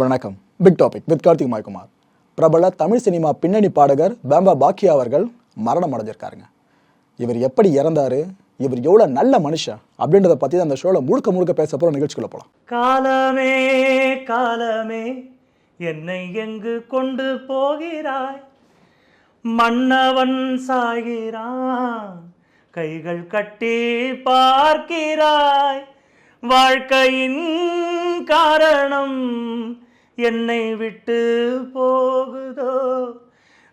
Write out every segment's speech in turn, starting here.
வணக்கம். Big topic with Karthik Maikumar. பிரபல Tamil cinema பின்னணி பாடகர் பேம்பா பாக்கியா அவர்கள் மரணம் அடைஞ்சிருக்காருங்க. இவர் எப்படி இறந்தாரு? இவர் எவ்வளோ நல்ல மனுஷன்? அப்படின்றத பற்றி தான் அந்த ஷோவில் முழுக்க முழுக்க பேச போகிற நிகழ்ச்சிக்குள்ள போகலாம் காலமே காலமே என்னை எங்கு கொண்டு போகிறாய்? மன்னவன் சாகிறான் கைகள் கட்டி பார்க்கிறாய். வாழ்க்கையின் காரணம் என்னை விட்டு போகுதோ?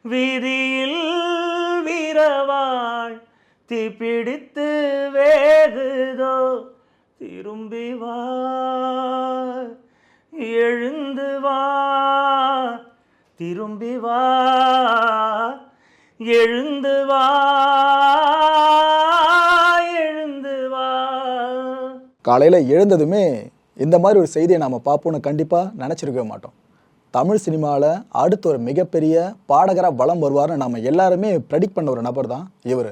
விதியில் வீரவாள் தீப்பிடித்து வேகுதோ? திரும்பி வா எழுந்து வா திரும்பி வா எழுந்து வா எழுந்து வா. காலையில் எழுந்ததுமே இந்த மாதிரி ஒரு செய்தியை நாம் பார்ப்போம்னு கண்டிப்பாக நினச்சிருக்கவே மாட்டோம். தமிழ் சினிமாவில் அடுத்த ஒரு மிகப்பெரிய பாடகராக வளம் வருவார்னு நம்ம எல்லாருமே ப்ரெடிக்ட் பண்ண ஒரு நபர் தான் இவர்.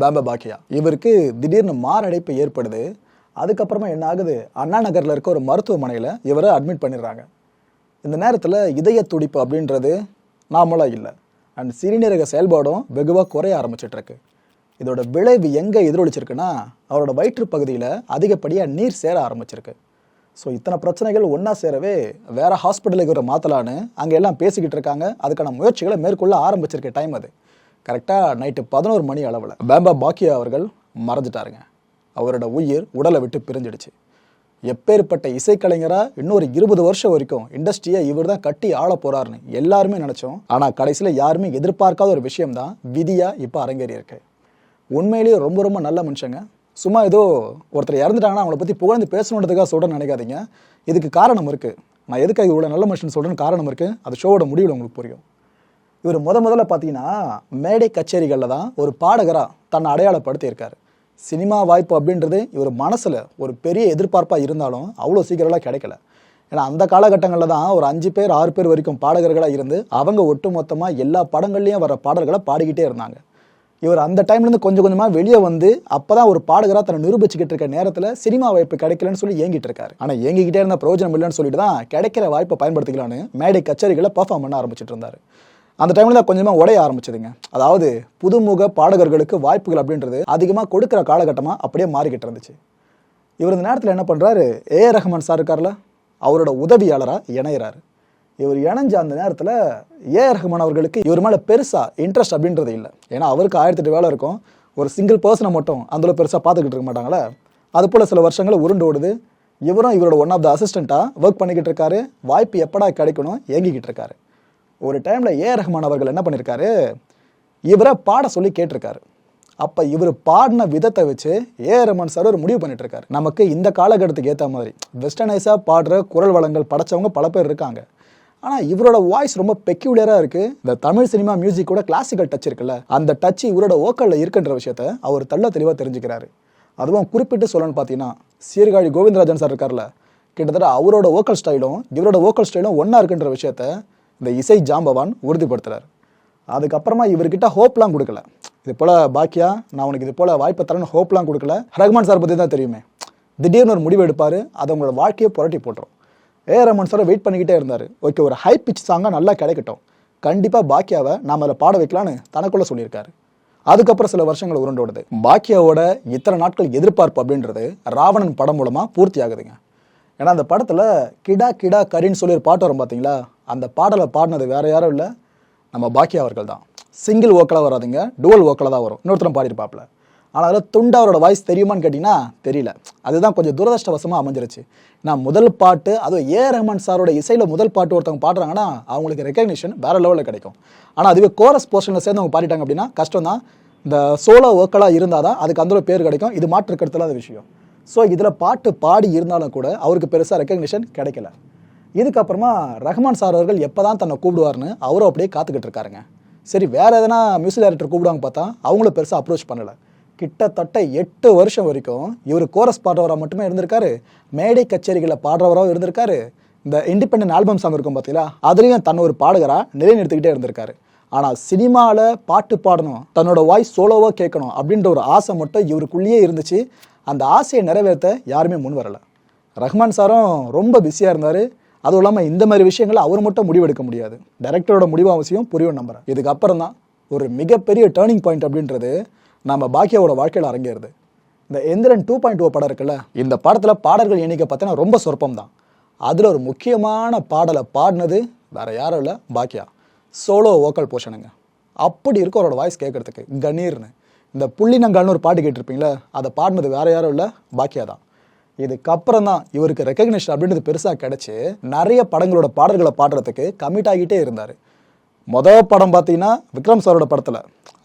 பேம்ப பாக்கியா. இவருக்கு திடீர்னு மாரடைப்பு ஏற்படுது. அதுக்கப்புறமா என்ன ஆகுது? அண்ணா நகரில் இருக்க ஒரு மருத்துவமனையில் இவரை அட்மிட் பண்ணிடுறாங்க. இந்த நேரத்தில் இதய துடிப்பு அப்படின்றது நார்மலாக இல்லை. அண்ட் சிறுநீரக செயல்பாடும் வெகுவாக குறைய ஆரம்பிச்சிட்ருக்கு. இதோட விளைவு எங்கே எதிரொலிச்சிருக்குன்னா அவரோட வயிற்று பகுதியில் அதிகப்படியாக நீர் சேர ஆரம்பிச்சிருக்கு. ஸோ இத்தனை பிரச்சனைகள் ஒன்றா சேரவே வேறு ஹாஸ்பிட்டலுக்கு ஒரு மாற்றலான்னு அங்கே எல்லாம் பேசிக்கிட்டு இருக்காங்க. அதுக்கான முயற்சிகளை மேற்கொள்ள ஆரம்பிச்சிருக்க டைம் அது. கரெக்டாக நைட்டு பதினோரு மணி அளவில் பேம்பா பாக்கியா அவர்கள் மறைஞ்சிட்டாருங்க. அவரோட உயிர் உடலை விட்டு பிரிஞ்சிடுச்சு. எப்பேற்பட்ட இசைக்கலைஞராக இன்னொரு இருபது வருஷம் வரைக்கும் இண்டஸ்ட்ரியை இவர் தான் கட்டி ஆள போகிறாருன்னு எல்லாருமே நினச்சோம். ஆனால் கடைசியில் யாருமே எதிர்பார்க்காத ஒரு விஷயம் தான் விதியாக இப்போ அரங்கேறி இருக்கு உண்மையிலேயே ரொம்ப ரொம்ப நல்ல மனுஷங்க. சும்மா ஏதோ ஒருத்தர் இறந்துட்டாங்கன்னா அவங்கள பற்றி புகழ்ந்து பேசணுன்றதுக்காக சொல்கிறேன்னு நினைக்காதீங்க. இதுக்கு காரணம் இருக்குது நான் எதுக்காக இவ்வளோ நல்ல மனுஷன் சொல்கிறேன்னு காரணம் இருக்குது அது ஷோவோட முடிவில் உங்களுக்கு புரியும். இவர் முத முதல்ல பார்த்தீங்கன்னா மேடை கச்சேரிகளில் தான் ஒரு பாடகராக தன்னை அடையாளப்படுத்தியிருக்காரு. சினிமா வாய்ப்பு அப்படின்றது இவர் மனசில் ஒரு பெரிய எதிர்பார்ப்பாக இருந்தாலும் அவ்வளோ சீக்கிரம்லாம் கிடைக்கல. ஏன்னா அந்த காலகட்டங்களில் தான் ஒரு அஞ்சு பேர் ஆறு பேர் வரைக்கும் பாடகர்களாக இருந்து அவங்க ஒட்டுமொத்தமாக எல்லா படங்கள்லேயும் வர பாடல்களை பாடிக்கிட்டே இருந்தாங்க. இவர் அந்த டைம்லேருந்து கொஞ்சம் கொஞ்சமாக வெளியே வந்து அப்போ தான் ஒரு பாடகராக தன்னை நிரூபிச்சுக்கிட்டு இருக்க நேரத்தில் சினிமா வாய்ப்பு கிடைக்கலன்னு சொல்லி ஏங்கிட்டு இருக்காரு. ஆனால் ஏங்கிக்கிட்டே இருந்த பிரயோஜனம் இல்லைன்னு சொல்லிட்டு தான் கிடைக்கிற வாய்ப்பை பயன்படுத்திக்கலான்னு மேடை கச்சேரிகளை பர்ஃபார்ம் பண்ண ஆரம்பிச்சிட்டு இருந்தார். அந்த டைமில் தான் கொஞ்சமாக உடைய ஆரம்பிச்சதுங்க. அதாவது புதுமுக பாடகர்களுக்கு வாய்ப்புகள் அப்படின்றது அதிகமாக கொடுக்குற காலகட்டமாக அப்படியே மாறிக்கிட்டு இருந்துச்சு. இவர் இந்த நேரத்தில் என்ன பண்ணுறாரு ஏ ரஹ்மான் சார் இருக்கார்ல அவரோட உதவியாளராக இணையிறாரு. இவர் இணைஞ்ச அந்த நேரத்தில் ஏ ரஹ்மான் அவர்களுக்கு இவர் மேலே பெருசாக இன்ட்ரெஸ்ட் அப்படின்றது இல்லை. ஏன்னா அவருக்கு ஆயிரத்தி எட்டு வேலை இருக்கும். ஒரு சிங்கிள் பர்சனை மட்டும் அந்தளவு பெருசாக பார்த்துக்கிட்டு இருக்க மாட்டாங்களே. அது போல் சில வருஷங்கள் உருண்டு ஓடுது. இவரும் இவரோட ஒன் ஆஃப் த அசிஸ்டண்ட்டாக ஒர்க் பண்ணிக்கிட்டு இருக்காரு. வாய்ப்பு எப்படா கிடைக்கணும்? ஏங்கிக்கிட்டு இருக்காரு. ஒரு டைமில் ஏ ரஹ்மான் அவர்கள் என்ன பண்ணியிருக்காரு இவரை பாட சொல்லி கேட்டிருக்காரு. அப்போ இவர் பாடின விதத்தை வச்சு ஏ ரமன் சார் ஒரு முடிவு பண்ணிட்டு இருக்காரு. நமக்கு இந்த காலகட்டத்துக்கு ஏற்ற மாதிரி. வெஸ்டர்னைஸாக பாடுற குரல் வளங்கள் படைச்சவங்க பல பேர் இருக்காங்க. ஆனால் இவரோட வாய்ஸ் ரொம்ப பெக்யூலியராக இருக்குது இந்த தமிழ் சினிமா மியூசிக்கோட கிளாசிக்கல் டச் இருக்குல்ல அந்த டச் இவரோட ஓக்கலில் இருக்குன்ற விஷயத்த அவர் தள்ள தெளிவாக தெரிஞ்சுக்கிறாரு. அதுவும் குறிப்பிட்டு சொல்லணும்னு பார்த்தீங்கன்னா சீர்காழி கோவிந்தராஜன் சார் இருக்கார்ல கிட்டத்தட்ட அவரோட ஓக்கல் ஸ்டைலும் இவரோட ஓக்கல் ஸ்டைலும் ஒன்றா இருக்குன்ற விஷயத்த இந்த இசை ஜாம்பவான் உறுதிப்படுத்துகிறார் அதுக்கப்புறமா இவர்கிட்ட ஹோப்லாம் கொடுக்கல. இது போல் பாக்கியா நான் உனக்கு இது போல் வாய்ப்பை தரேன்னு ஹோப்லாம் கொடுக்கல. ரஹ்மான் சார் பற்றி தான் தெரியுமே. திடீர்னு ஒரு முடிவு எடுப்பார் அது உங்களோட வாழ்க்கையை புரட்டி போட்டுரும். ஏ ரமன் சார் வெயிட் பண்ணிக்கிட்டே இருந்தார். ஓகே ஒரு ஹை பிச் சாங்காக நல்லா கிடைக்கட்டும். கண்டிப்பாக பாக்கியாவை நாம அதில் பாட வைக்கலான்னு தனக்குள்ளே சொல்லியிருக்காரு. அதுக்கப்புறம் சில வருஷங்கள் உருண்டோடுது பாக்கியாவோட இத்தனை நாட்கள் எதிர்பார்ப்பு அப்படின்றது ராவணன் படம் மூலமாக பூர்த்தி ஆகுதுங்க. ஏன்னா அந்த படத்தில் கிடா கிடா கரின்னு சொல்லி ஒரு பாட்டு வரும் பார்த்தீங்களா அந்த பாடலை பாடினது வேறு யாரும் இல்லை. நம்ம பாக்கியா அவர்கள் தான். சிங்கிள் ஓக்கலாக வராதுங்க டுவல் ஓக்கலாக தான் வரும். இன்னொருத்தரும் பாடியிருப்பாப்ல ஆனால் அதில் துண்டு அவரோட வாய்ஸ் தெரியுமான்னு கேட்டிங்கன்னா தெரியல. அதுதான் கொஞ்சம் துரதிருஷ்டவசமாக அமைஞ்சிருச்சு. நான் முதல் பாட்டு அதுவும் ஏ. ரஹ்மான் சாரோட இசையில் முதல் பாட்டு ஒருத்தவங்க பாடுறாங்கன்னா அவங்களுக்கு ரெக்கக்னிஷன் வேறு லெவலில் கிடைக்கும். ஆனால் அதுவே கோரஸ் போர்ஷனில் சேர்ந்து அவங்க பாடிட்டாங்க அப்படின்னா கஷ்டம் தான் இந்த சோலோ ஓக்கலாக இருந்தால் தான் அதுக்கு அந்த பேர் கிடைக்கும். இது மாற்று கருத்துலாத விஷயம். ஸோ இதில் பாட்டு பாடி இருந்தாலும் கூட அவருக்கு பெருசாக ரெக்கக்னிஷன் கிடைக்கல. இதுக்கப்புறமா ரஹ்மான் சார் அவர்கள் எப்போ தான் தன்னை கூப்பிடுவார்னு அவரும் அப்படியே காத்துக்கிட்டு இருக்காருங்க. சரி வேறு எதனா மியூசிக் டைரக்டர் கூப்பிடுவாங்க பார்த்தா அவங்களும் பெருசாக அப்ரோச் பண்ணலை. கிட்டத்தட்ட எட்டு வருஷம் வரைக்கும் இவர் கோரஸ் பாடுறவராக மட்டுமே இருந்திருக்காரு. மேடை கச்சேரிகளில் பாடுறவராகவும் இருந்திருக்காரு. இந்த இண்டிபெண்டன்ட் ஆல்பம் சாங் இருக்கும் பார்த்தீங்களா அதுலேயும் தன்னை ஒரு பாடகராக நிலைநிறுத்திக்கிட்டே இருந்திருக்காரு. ஆனால் சினிமாவில் பாட்டு பாடணும் தன்னோட வாய்ஸ் சோலோவாக கேட்கணும் அப்படின்ற ஒரு ஆசை மட்டும் இவருக்குள்ளேயே இருந்துச்சு. அந்த ஆசையை நிறைவேற்ற யாருமே முன் வரலை. ரஹ்மான் சாரும் ரொம்ப பிஸியாக இருந்தார். அதுவும் இல்லாமல் இந்த மாதிரி விஷயங்களை அவர் மட்டும் முடிவெடுக்க முடியாது. டைரக்டரோட முடிவு அவசியம் புரியும் நம்புறேன். இதுக்கப்புறம் தான் ஒரு மிகப்பெரிய டேர்னிங் பாயிண்ட் அப்படின்றது நம்ம பாக்கியாவோட வாழ்க்கையில் அரங்கேறுது. இந்த எந்திரன் டூ பாயிண்ட் ஓ படம் இருக்குல்ல இந்த படத்தில் பாடல்கள் எண்ணிக்கை பார்த்தீங்கன்னா ரொம்ப சொற்பம் தான் அதில் ஒரு முக்கியமான பாடலை பாடினது வேற யாரும் இல்லை பாக்கியா. சோலோ வோக்கல் போர்ஷனுங்க அப்படி இருக்கும் அவரோட வாய்ஸ் கேட்கறதுக்கு கணீர்னு. இந்த புள்ளினங்கால்னு ஒரு பாட்டு கேட்டிருப்பீங்களே அதை பாடினது வேற யாரும் இல்லை பாக்கியா தான் இதுக்கப்புறம் தான் இவருக்கு ரெக்கக்னிஷன் அப்படின்றது பெருசாக கிடச்சி நிறைய படங்களோட பாடல்களை பாடுறதுக்கு கமிட் ஆகிட்டே இருந்தார். மொதல் படம் பார்த்தீங்கன்னா விக்ரம் சாரோட படத்தில்.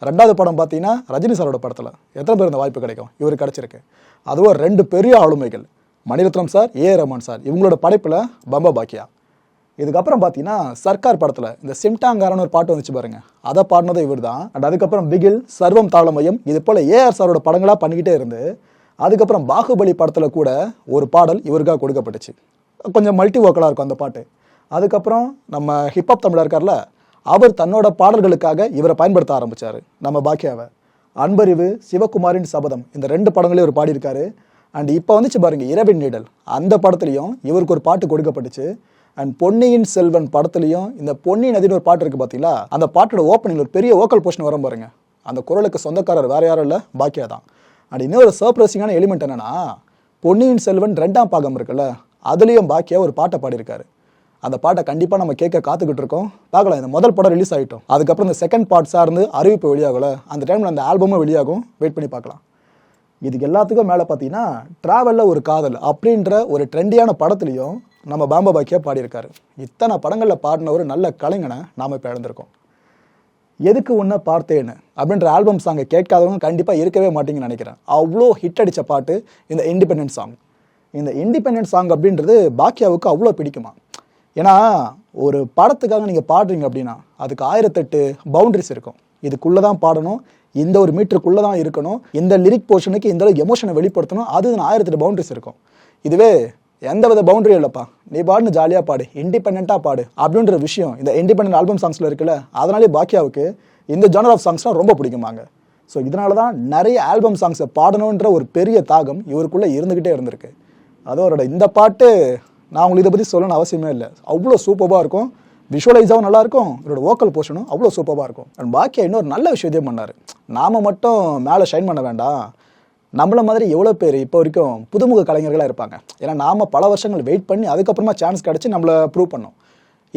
ரெண்டாவது படம் பார்த்தீங்கன்னா ரஜினி சாரோட படத்தில். எத்தனை பேர் இந்த வாய்ப்பு கிடைக்கும்? இவர் கிடச்சிருக்கு. அதுவும் ரெண்டு பெரிய ஆளுமைகள். Mani Ratnam sir A Rahman sir. இவங்களோட படைப்பில் பம்ப பாக்கியா. இதுக்கப்புறம் பார்த்தீங்கன்னா சர்க்கார் படத்தில் இந்த சிம்டாங்காரன்னு ஒரு பாட்டு வந்துச்சு பாருங்க. அதை பாடினது இவர் தான் அண்ட் அதுக்கப்புறம் பிகில் சர்வம் தாளமயம் இது போல் ஏஆர் சாரோட படங்களாக பண்ணிக்கிட்டே இருந்து அதுக்கப்புறம் பாகுபலி படத்தில் கூட ஒரு பாடல் இவருக்காக கொடுக்கப்பட்டுச்சு. கொஞ்சம் மல்டி வோக்கலாக இருக்கும் அந்த பாட்டு. அதுக்கப்புறம் நம்ம ஹிப்ஹாப் தமிழர் இருக்கார்ல அவர் தன்னோட பாடல்களுக்காக இவரை பயன்படுத்த ஆரம்பித்தார் நம்ம பாக்கியாவை அன்பறிவு சிவகுமாரின் சபதம் இந்த ரெண்டு படங்களையும் இவர் பாடியிருக்காரு. அண்ட் இப்போ வந்துச்சு பாருங்க இரவின் நீடல். அந்த படத்துலையும் இவருக்கு ஒரு பாட்டு கொடுக்கப்பட்டுச்சு. அண்ட் பொன்னியின் செல்வன் படத்துலையும் இந்த பொன்னி நதினு ஒரு பாட்டு இருக்குது பார்த்தீங்களா அந்த பாட்டோட ஓப்பனிங் ஒரு பெரிய ஓக்கல் போர்ஷன் வரும் பாருங்க. அந்த குரலுக்கு சொந்தக்காரர் வேற யாரும் இல்லை பாக்கியா தான். அண்ட் இன்னொரு சர்ப்ரைசிங்கான எலிமெண்ட் என்னன்னா பொன்னியின் செல்வன் ரெண்டாம் பாகம் இருக்குல்ல அதுலேயும் பாக்கியா ஒரு பாட்டை பாடியிருக்காரு. அந்த பாட்டை கண்டிப்பாக நம்ம கேட்க காத்துக்கிட்டு இருக்கோம். பார்க்கலாம் இந்த முதல் படம் ரிலீஸ் ஆகிட்டோம் அதுக்கப்புறம் இந்த செகண்ட் பார்ட் சார்ந்து அறிவிப்பு வெளியாகல. அந்த டைமில் அந்த ஆல்பமும் வெளியாகும். வெயிட் பண்ணி பார்க்கலாம். இதுக்கு எல்லாத்துக்கும் மேலே பார்த்தீங்கன்னா ட்ராவலில் ஒரு காதல் அப்படின்ற ஒரு ட்ரெண்டியான படத்துலையும் நம்ம பாம்பா பாக்கியா பாடியிருக்காரு. இத்தனை படங்களில் பாடின ஒரு நல்ல கலைஞனை நாம் இப்போ இழந்திருக்கோம். எதுக்கு ஒன்றை பார்த்தேன்னு அப்படின்ற ஆல்பம் சாங்கை கேட்காதவங்க கண்டிப்பாக இருக்கவே மாட்டீங்கன்னு நினைக்கிறேன். அவ்வளோ ஹிட் அடித்த பாட்டு இந்த இண்டிபெண்டன்ட் சாங் இந்த இண்டிபெண்டன்ட் சாங் அப்படின்றது பாக்கியாவுக்கு அவ்வளோ பிடிக்குமா? ஏன்னா ஒரு படத்துக்காக நீங்கள் பாடுறீங்க அப்படின்னா அதுக்கு ஆயிரத்தெட்டு பவுண்ட்ரிஸ் இருக்கும். இதுக்குள்ளே தான் பாடணும் இந்த ஒரு மீட்டருக்குள்ளே தான் இருக்கணும் இந்த லிரிக் போர்ஷனுக்கு இந்த அளவுக்கு எமோஷனை வெளிப்படுத்தணும் அது ஆயிரத்தெட்டு பவுண்டரிஸ் இருக்கும். இதுவே எந்த வித பவுண்டரியும் இல்லைப்பா. நீ பாடுன்னு ஜாலியாக பாடு இண்டிபெண்ட்டாக பாடு அப்படின்ற விஷயம் இந்த இண்டிபெண்டன்ட் ஆல்பம் சாங்ஸில் இருக்குல்ல அதனாலே பாக்கியாவுக்கு இந்த ஜானர் ஆஃப் சாங்ஸ்னால் ரொம்ப பிடிக்குமாங்க. ஸோ இதனால தான் நிறைய ஆல்பம் சாங்ஸை பாடணுன்ற ஒரு பெரிய தாகம் இவருக்குள்ளே இருந்துக்கிட்டே இருந்திருக்கு. அதோட இந்த பாட்டு நான் உங்களுக்கு இதை பற்றி சொல்லணும் அவசியமே இல்லை. அவ்வளோ சூப்பராக இருக்கும். விஷுவலைஸாகவும் நல்லாயிருக்கும் இவரோட ஓக்கல் போர்ஷனும் அவ்வளோ சூப்பராக இருக்கும். அண்ட் பாக்கியா இன்னொரு நல்ல விஷயத்தையும் பண்ணார். நாம் மட்டும் மேலே ஷைன் பண்ண வேண்டாம். நம்மள மாதிரி எவ்வளோ பேர் இப்போ வரைக்கும் புதுமுக கலைஞர்களாக இருப்பாங்க. ஏன்னா நாம் பல வருஷங்கள் வெயிட் பண்ணி அதுக்கப்புறமா சான்ஸ் கிடச்சி நம்மளை ப்ரூவ் பண்ணோம்.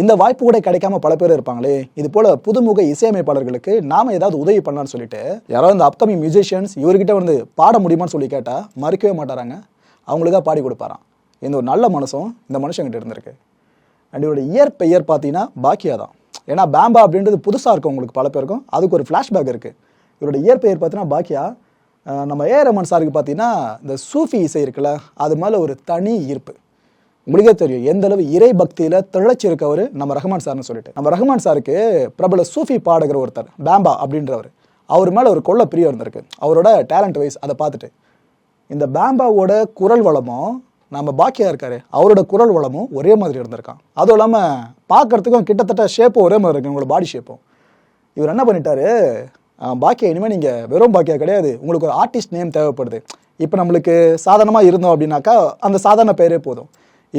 இந்த வாய்ப்பு கூட கிடைக்காம பல பேர் இருப்பாங்களே இது போல புதுமுக இசையமைப்பாளர்களுக்கு நாம ஏதாவது உதவி பண்ணலாம்னு சொல்லிட்டு யாராவது இந்த அப்கமிங் மியூசிஷியன்ஸ் இவர்கிட்ட வந்து பாட முடியுமான்னு சொல்லி கேட்டால் மறுக்கவே மாட்டாராங்க. அவங்களுக்காக பாடி கொடுப்பாராம். இந்த ஒரு நல்ல மனசும் இந்த மனுஷங்கிட்ட இருந்திருக்கு. அண்ட் இவரோட இயற்பெயர் பார்த்தீங்கன்னா பாக்கியா தான். ஏன்னா பேம்பா அப்படின்றது புதுசாக இருக்கும் உங்களுக்கு பல பேருக்கும். அதுக்கு ஒரு ஃப்ளாஷ்பேக் இருக்குது இவரோட இயற்பெயர் பார்த்தீங்கன்னா பாக்கியா நம்ம ஏ ரமன் சாருக்கு பார்த்தீங்கன்னா இந்த சூஃபி இசை இருக்குல்ல அது மேலே ஒரு தனி ஈர்ப்பு. உங்களுக்கே தெரியும் எந்த அளவு இறை பக்தியில் திளைச்சிருக்கவர் நம்ம ரஹ்மான் சார்னு சொல்லிட்டு. நம்ம ரஹ்மான் சாருக்கு பிரபல சூஃபி பாடகர் ஒருத்தர் பேம்பா அப்படின்றவர். அவர் மேலே ஒரு கொள்ள பிரியம் இருந்திருக்கு. அவரோட டேலண்ட் வைஸ் அதை பார்த்துட்டு. இந்த பேம்பாவோட குரல் வளமும் நம்ம பாக்கியா இருக்காரு. அவரோட குரல் வளமும் ஒரே மாதிரி இருந்திருக்கான். அதுவும் இல்லாமல் பார்க்கறதுக்கும் கிட்டத்தட்ட ஷேப்பும் ஒரே மாதிரி இருக்கு. உங்களோட பாடி ஷேப்பும் இவர் என்ன பண்ணிட்டாரு? பாக்கியா இனிமேல் நீங்கள் வெறும் பாக்கியா கிடையாது. உங்களுக்கு ஒரு ஆர்டிஸ்ட் நேம் தேவைப்படுது. இப்போ நம்மளுக்கு சாதாரணமாக இருந்தோம் அப்படின்னாக்கா அந்த சாதாரண பேரே போதும்.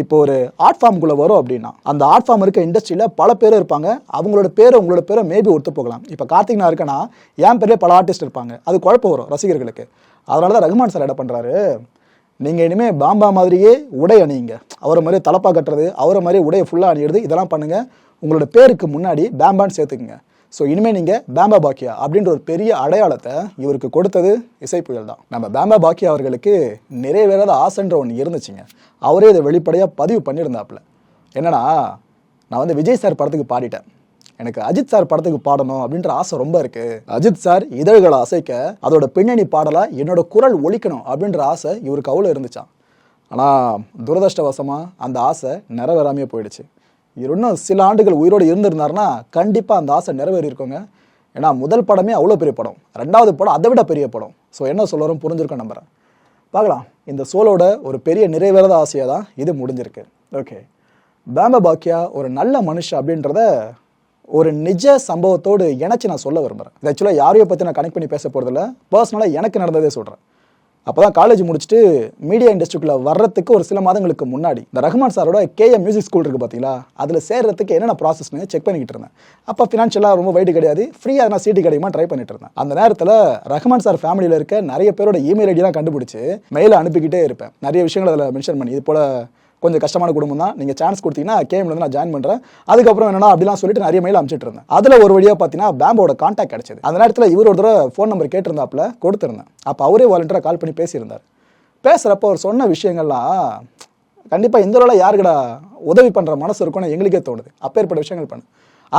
இப்போ ஒரு ஆர்ட் ஃபார்முக்குள்ளே வரும் அப்படின்னா அந்த ஆர்ட் ஃபார்ம் இருக்க இண்டஸ்ட்ரியில் பல பேர் இருப்பாங்க. அவங்களோட பேரை உங்களோட பேரை மேபி ஒத்து போகலாம். இப்போ கார்த்திக் நான் இருக்கேன்னா என் பேரே பல ஆர்டிஸ்ட் இருப்பாங்க. அது குழப்பம் வரும் ரசிகர்களுக்கு. அதனால தான் ரகுமான் சார் என்ன பண்ணுறாரு நீங்கள் இனிமேல் பாம்பா மாதிரியே உடை அணியுங்க அவரை மாதிரியே தலப்பா கட்டுறது அவரை மாதிரியே உடையை ஃபுல்லாக அணியிறது இதெல்லாம் பண்ணுங்கள் உங்களோட பேருக்கு முன்னாடி பேம்பான்னு சேர்த்துக்குங்க. ஸோ இனிமேல் நீங்கள் பேம்பா பாக்கியா அப்படின்ற ஒரு பெரிய அடையாளத்தை இவருக்கு கொடுத்தது இசை புயல் தான். நம்ம பேம்பா பாக்கியா அவர்களுக்கு நிறைவேறாத ஆசைன்ற ஒன்று இருந்துச்சுங்க. அவரே இதை வெளிப்படையாக பதிவு பண்ணியிருந்தாப்புல. என்னன்னா நான் வந்து விஜய் சார் படத்துக்கு பாடிட்டேன். எனக்கு அஜித் சார் படத்துக்கு பாடணும் அப்படின்ற ஆசை ரொம்ப இருக்கு. அஜித் சார் இதழ்களை அசைக்க அதோட பின்னணி பாடலா என்னோட குரல் ஒழிக்கணும் அப்படின்ற ஆசை இவருக்கு அவ்வளோ இருந்துச்சான் ஆனால் துரதிருஷ்டவசமாக அந்த ஆசை நிறைவேறாமையே போயிடுச்சு. இவர் இன்னும் சில ஆண்டுகள் உயிரோடு இருந்திருந்தாருன்னா கண்டிப்பாக அந்த ஆசை நிறைவேறியிருக்கோங்க ஏன்னா முதல் படமே அவ்வளோ பெரிய படம். ரெண்டாவது படம் அதை விட பெரிய படம். ஸோ என்ன சொல்லறோம் புரிஞ்சிருக்கோம் நம்புறேன். பார்க்கலாம். இந்த சோலோட ஒரு பெரிய நிறைவேறாத ஆசையாக தான் இது முடிஞ்சிருக்கு. ஓகே பேம்ப பாக்கியா ஒரு நல்ல மனுஷன் அப்படின்றத ஒரு நிஜ சம்பவத்தோடு இணைச்சு நான் சொல்ல விரும்புகிறேன் இது ஆக்சுவலாக யாரையும் பற்றி நான் கனெக்ட் பண்ணி பேச போகிறதில்ல பர்சனலாக எனக்கு நடந்ததே சொல்கிறேன் அப்போ தான் காலேஜ் முடிச்சுட்டு மீடியா இண்டஸ்ட்ரிக்குள்ளே வர்றதுக்கு ஒரு சில மாதங்களுக்கு முன்னாடி இந்த ரஹ்மான் சாரோட கேஎம் மியூசிக் ஸ்கூல் இருக்கு பார்த்தீங்களா அதில் சேர்றதுக்கு என்னென்ன ப்ராசஸ்னு செக் பண்ணிக்கிட்டு இருந்தேன். அப்போ ஃபினான்ஷியலாக ரொம்ப வெயிட் கிடையாது. ஃப்ரீயாக நான் சீட்டு கிடைக்குமா ட்ரை பண்ணிட்டு இருந்தேன். அந்த நேரத்தில் ரஹ்மான் சார் ஃபேமிலியில் இருக்க நிறைய பேரோட இமெயில் ஐடியெலாம் கண்டுபிடிச்சி மெயிலை அனுப்பிக்கிட்டே இருப்பேன். நிறைய விஷயங்கள் அதில் மென்ஷன் பண்ணி இது போல் கொஞ்சம் கஷ்டமான குடும்பம் தான். நீங்கள் சான்ஸ் கொடுத்தீங்கன்னா கேம்ல நான் ஜாயின் பண்ணுறேன் அதுக்கப்புறம் என்னன்னா அப்படிலாம் சொல்லிட்டு நிறைய மெயில் அனுப்பிச்சிட்டு இருந்தேன். அதில் ஒரு வழியாக பார்த்தீங்கன்னா பேம்போட காண்டாக்ட் கிடைச்சது. அந்த நேரத்தில் இவர் ஒரு தடவை ஃபோன் நம்பர் கேட்டிருந்தாப்புல கொடுத்துருந்தேன். அப்போ அவரே வாலண்டியராக கால் பண்ணி பேசியிருந்தார். பேசுகிறப்ப அவர் சொன்ன விஷயங்கள்லாம் கண்டிப்பாக இந்த அளவில் யாருக்கடா உதவி பண்ணுற மனசு இருக்கும்னு எங்களுக்கே தோணுது. அப்பேற்பட்ட விஷயங்கள் பண்ணு.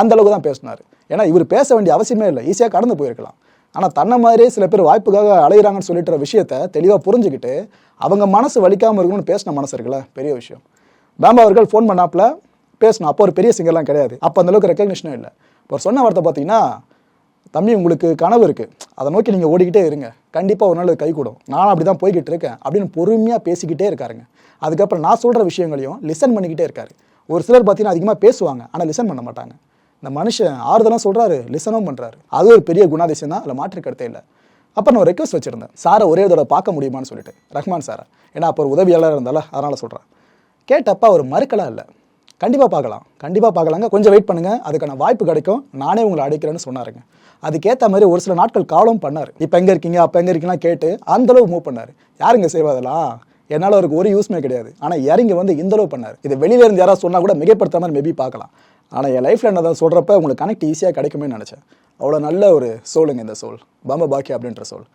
அந்த அளவுக்கு தான் பேசினார். ஏன்னா இவர் பேச வேண்டிய அவசியமே இல்லை. ஈஸியாக கடந்து போயிருக்கலாம். ஆனால் தன்னை மாதிரியே சில பேர் வாய்ப்புக்காக அலையிறாங்கன்னு சொல்லிட்டு விஷயத்த தெளிவாக புரிஞ்சுக்கிட்டு அவங்க மனசு வலிக்காமல் இருக்கணும்னு பேசின மனசு இருக்குல்ல? பெரிய விஷயம். பேம்பா அவர்கள் ஃபோன் பண்ணாப்புல பேசணும் அப்போ ஒரு பெரிய சிங்கர்லாம் கிடையாது. அப்போ அந்தளவுக்கு ரெக்கக்னிஷனும் இல்லை. இப்போ சொன்ன வார்த்தை பார்த்தீங்கன்னா தம்பி உங்களுக்கு கனவு இருக்குது அதை நோக்கி நீங்கள் ஓடிக்கிட்டே இருங்க. கண்டிப்பாக ஒரு நாள் அது நானும் அப்படி தான் போய்கிட்டு இருக்கேன். அப்படின்னு பொறுமையாக பேசிக்கிட்டே இருக்காருங்க. அதுக்கப்புறம் நான் சொல்கிற விஷயங்களையும் லிசன் பண்ணிக்கிட்டே இருக்காரு. ஒரு சிலர் பார்த்தீங்கன்னா அதிகமாக பேசுவாங்க ஆனால் லிசன் பண்ண மாட்டாங்க. இந்த மனுஷன் ஆறுதலும் சொல்கிறாரு லிசனும் பண்ணுறாரு அது ஒரு பெரிய குணாதிசயம் தான் அதில் மாற்று கருத்தே இல்லை. அப்போ நான் ரெக்வஸ்ட் வச்சுருந்தேன். சாரை ஒரே தடவை பார்க்க முடியுமான்னு சொல்லிட்டு. ரஹ்மான் சாரை. ஏன்னா அப்போ ஒரு உதவியாளர் இருந்தால அதனால் சொல்கிறேன் கேட்டப்பா அவர் மறுக்கலாம் இல்லை. கண்டிப்பாக பார்க்கலாம். கண்டிப்பாக பார்க்கலாங்க. கொஞ்சம் வெயிட் பண்ணுங்கள் அதுக்கான வாய்ப்பு கிடைக்கும். நானே உங்களை அடைக்கிறேன்னு சொன்னாருங்க. அதுக்கேற்ற மாதிரி ஒரு சில நாட்கள் காலம் பண்ணார். இப்போ எங்கே இருக்கீங்க? அப்போ எங்கே இருக்கீங்கன்னா கேட்டு அந்தளவு மூவ் பண்ணார். யாருங்க செய்வதெல்லாம் என்னால் அவருக்கு ஒரு யூஸ்மே கிடையாது. ஆனால் இறங்கி வந்து இந்த அளவு பண்ணார். இது வெளியிலேருந்து யாராவது சொன்னால் கூட மிகப்படுத்த மாதிரி மேபி பார்க்கலாம். ஆனால் என் லைஃப்பில் என்ன சொல்கிறப்ப உங்களுக்கு கனெக்ட் ஈஸியாக கிடைக்குமே நினச்சேன். அவ்வளோ நல்ல ஒரு சோலுங்க இந்த சோல் பாம்ப பாக்கி அப்படின்ற சோல்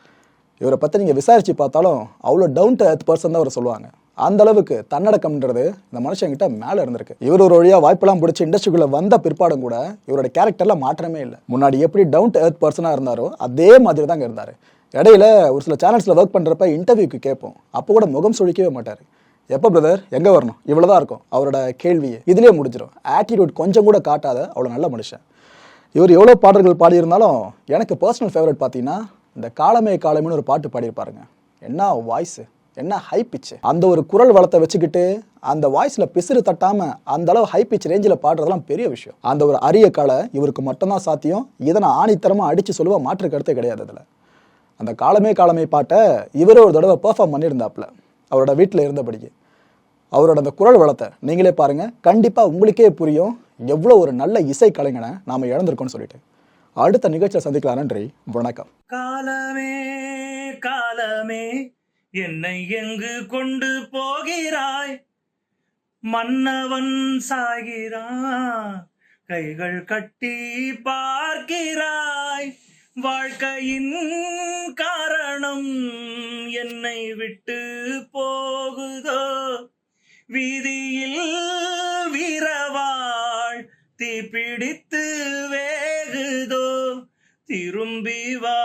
இவரை பற்றி நீங்கள் விசாரித்து பார்த்தாலும் அவ்வளோ டவுன் டு எர்த் பர்சன் தான் அவர் சொல்லுவாங்க. அந்த அளவுக்கு தன்னடக்கம்ன்றது இந்த மனுஷங்கிட்ட மேலே இருந்திருக்கு. இவர் ஒரு வழியாக வாய்ப்பெல்லாம் பிடிச்சி இண்டஸ்ட்ரிக்குள்ளே வந்த பிற்பாடும் கூட இவரோட கேரக்டரில் மாற்றமே இல்லை. முன்னாடி எப்படி டவுன் டு எர்த் பர்சனாக இருந்தாரோ அதே மாதிரி தாங்க இருந்தார். இடையில ஒரு சில சேனல்ஸில் ஒர்க் பண்ணுறப்ப இன்டர்வியூக்கு கேட்போம். அப்போ கூட முகம் சுழிக்கவே மாட்டார். எப்போ பிரதர் எங்கே வரணும்? இவ்வளோதான் இருக்கும். அவரோட கேள்வியை. இதுலேயே முடிஞ்சிடும் ஆட்டிடியூட் கொஞ்சம் கூட காட்டாத அவ்வளோ நல்ல மனுஷன். இவர் எவ்வளோ பாடல்கள் பாடியிருந்தாலும் எனக்கு பர்சனல் ஃபேவரட் பார்த்தீங்கன்னா இந்த காலமே காலமேனு ஒரு பாட்டு பாடியிருப்பாருங்க. என்ன வாய்ஸு என்ன ஹை பிச்சு அந்த ஒரு குரல் வளத்தை வச்சுக்கிட்டு அந்த வாய்ஸில் பிசிறு தட்டாமல் அந்த அளவு ஹை பிச் ரேஞ்சில் பாடுறதெல்லாம் பெரிய விஷயம். அந்த ஒரு அரிய கலை இவருக்கு மட்டும்தான் சாத்தியம். இதை நான் ஆணித்தரமாக அடித்து சொல்லுவ மாற்று கருத்தே கிடையாது அதில். அந்த காலமே காலமே பாட்டை இவரே ஒரு தடவை பெர்ஃபார்ம் பண்ணியிருந்தாப்புல. அவரோட வீட்டில் இருந்தபடிக்கு. அவரோட அந்த குரல் வளத்தை நீங்களே பாருங்க. கண்டிப்பா உங்களுக்கே புரியும் எவ்வளோ ஒரு நல்ல இசை கலைஞனை நாம இழந்திருக்கோம்னு சொல்லிட்டு. அடுத்த நிகழ்ச்சியை சந்திக்கலாம். நன்றி. வணக்கம். காலமே காலமே என்னை எங்கு கொண்டு போகிறாய்? மன்னவன் சாகிறான் கைகள் கட்டி பார்க்கிறாய். வாழ்க்கையின் காரணம் என்னை விட்டு போகுதோ? வீதியில் வீரவாள் தீப்பிடித்து வேகுதோ திரும்பி வா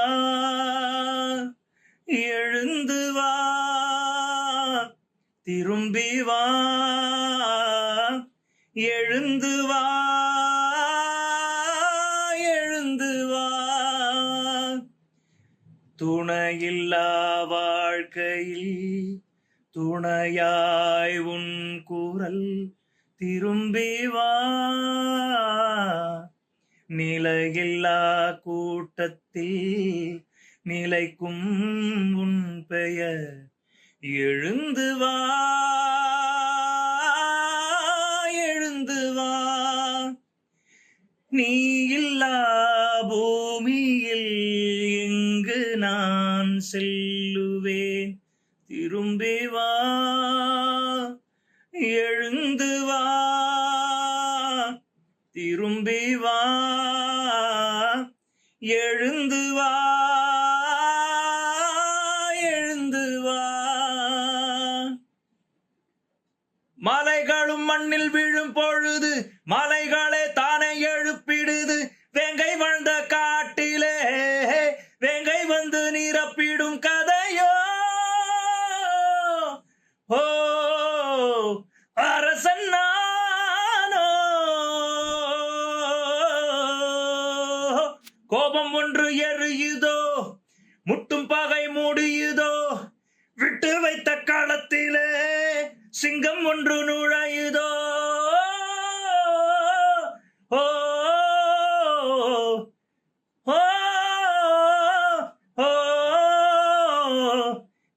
எழுந்து வா திரும்பி வா எழுந்து வா எழுந்து வா. துணையில்லா வாழ்க்கையில் துணையாய் உன் கூறல் திரும்பி வா. நிலையில்லா கூட்டத்தில் நிலைக்கும் உன் பெயர் எழுந்து வா. எழுந்து வா. நீ இல்லா பூமியில் எங்கு நான் செல்லுவேன்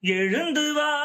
எழுந்து வா.